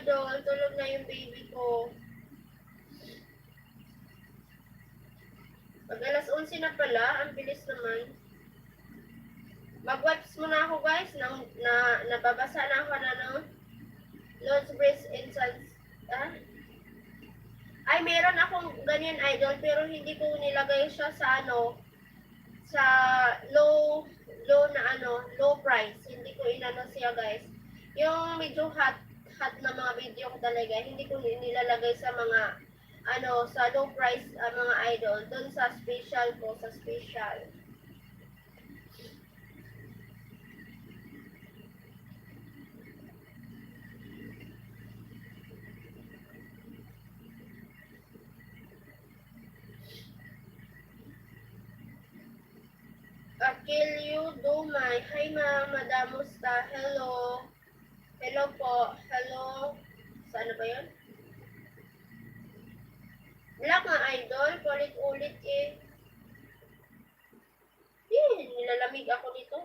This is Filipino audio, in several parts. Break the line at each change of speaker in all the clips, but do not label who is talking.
idol. Tulog na yung baby ko. Pag alas 11 na pala, ang bilis naman. Mag-wipes muna ako guys. Nang, na, nababasa na ako na ng Lord's Praise Incense. Ah? Ay, meron akong ganyan idol, pero hindi ko nilagay siya sa ano, sa low, low na ano, low price. Hindi ko inano siya guys. Yung medyo hot, hot na mga video ko talaga, hindi ko nilalagay sa mga, ano, sa low price ah, mga idol. Doon sa special ko, sa special. Akil you do my. Hi ma'am, madam musta. Hello. Hello po. Hello. Sana ba yun? Wala nga idol. Ulit-ulit eh. Eh, nilalamig ako nito.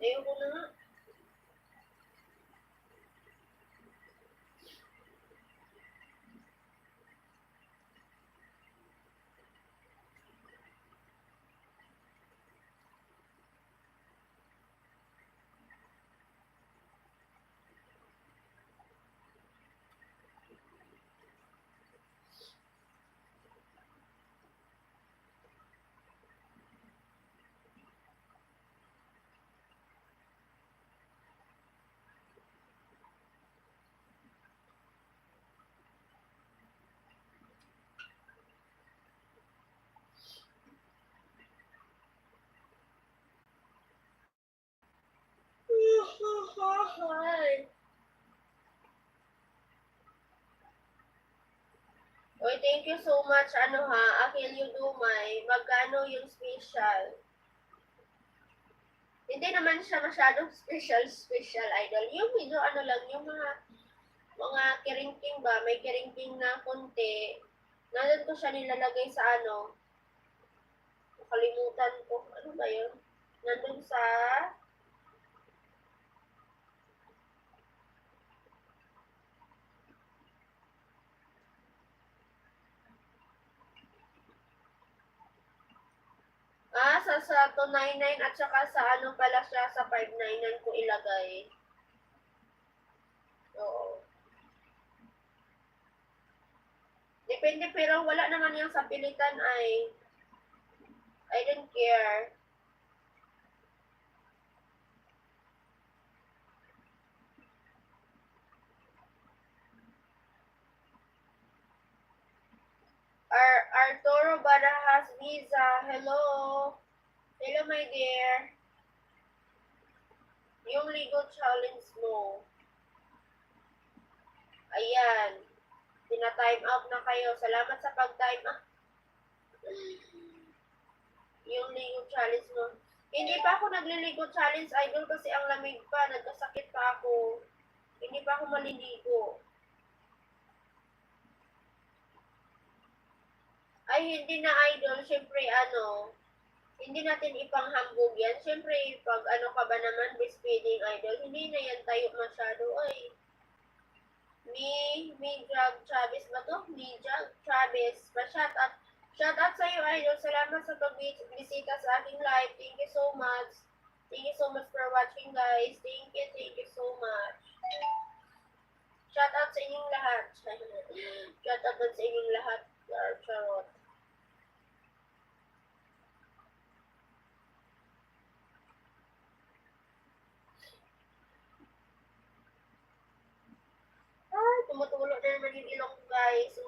Ayoko na nga. Hi. Oy, thank you so much. Ano ha, Akil you do my. Magkano yung special? Hindi naman siya masyadong special, special idol. Yung medyo ano lang, yung mga mga kiringking ba, may kiringking na konti. Nandun ko siya nilalagay sa ano. Nakalimutan ko. Ano ba yun? Nandun sa Ah, sa, sa 299 at saka sa ano pala siya, sa 599 ko ilagay. Oo. Depende, pero wala naman yung sa pilitan ay I don't care. Ar Arturo Barajas Visa, hello. Hello, my dear. Yung legal challenge mo. Ayan. Tina-time out na kayo. Salamat sa pag-time out. Yung legal challenge mo. Hindi pa ako nagliligo challenge, idol, kasi ang lamig pa. Nagkasakit pa ako. Hindi pa ako maliligo. Ay, hindi na idol. Siyempre, ano, hindi natin ipanghambog yan. Siyempre, pag ano ka ba naman, breastfeeding idol, hindi na yan tayo masyado. Ay, mi, mi drag Chavez ba to? Mi drag Chavez. Pa-shout out. Shout out sa iyo, idol. Salamat sa pagbisita sa aking live. Thank you so much. Thank you so much for watching, guys. Thank you, thank you so much. Shout out sa inyong lahat. Shout out sa inyong lahat. Guys.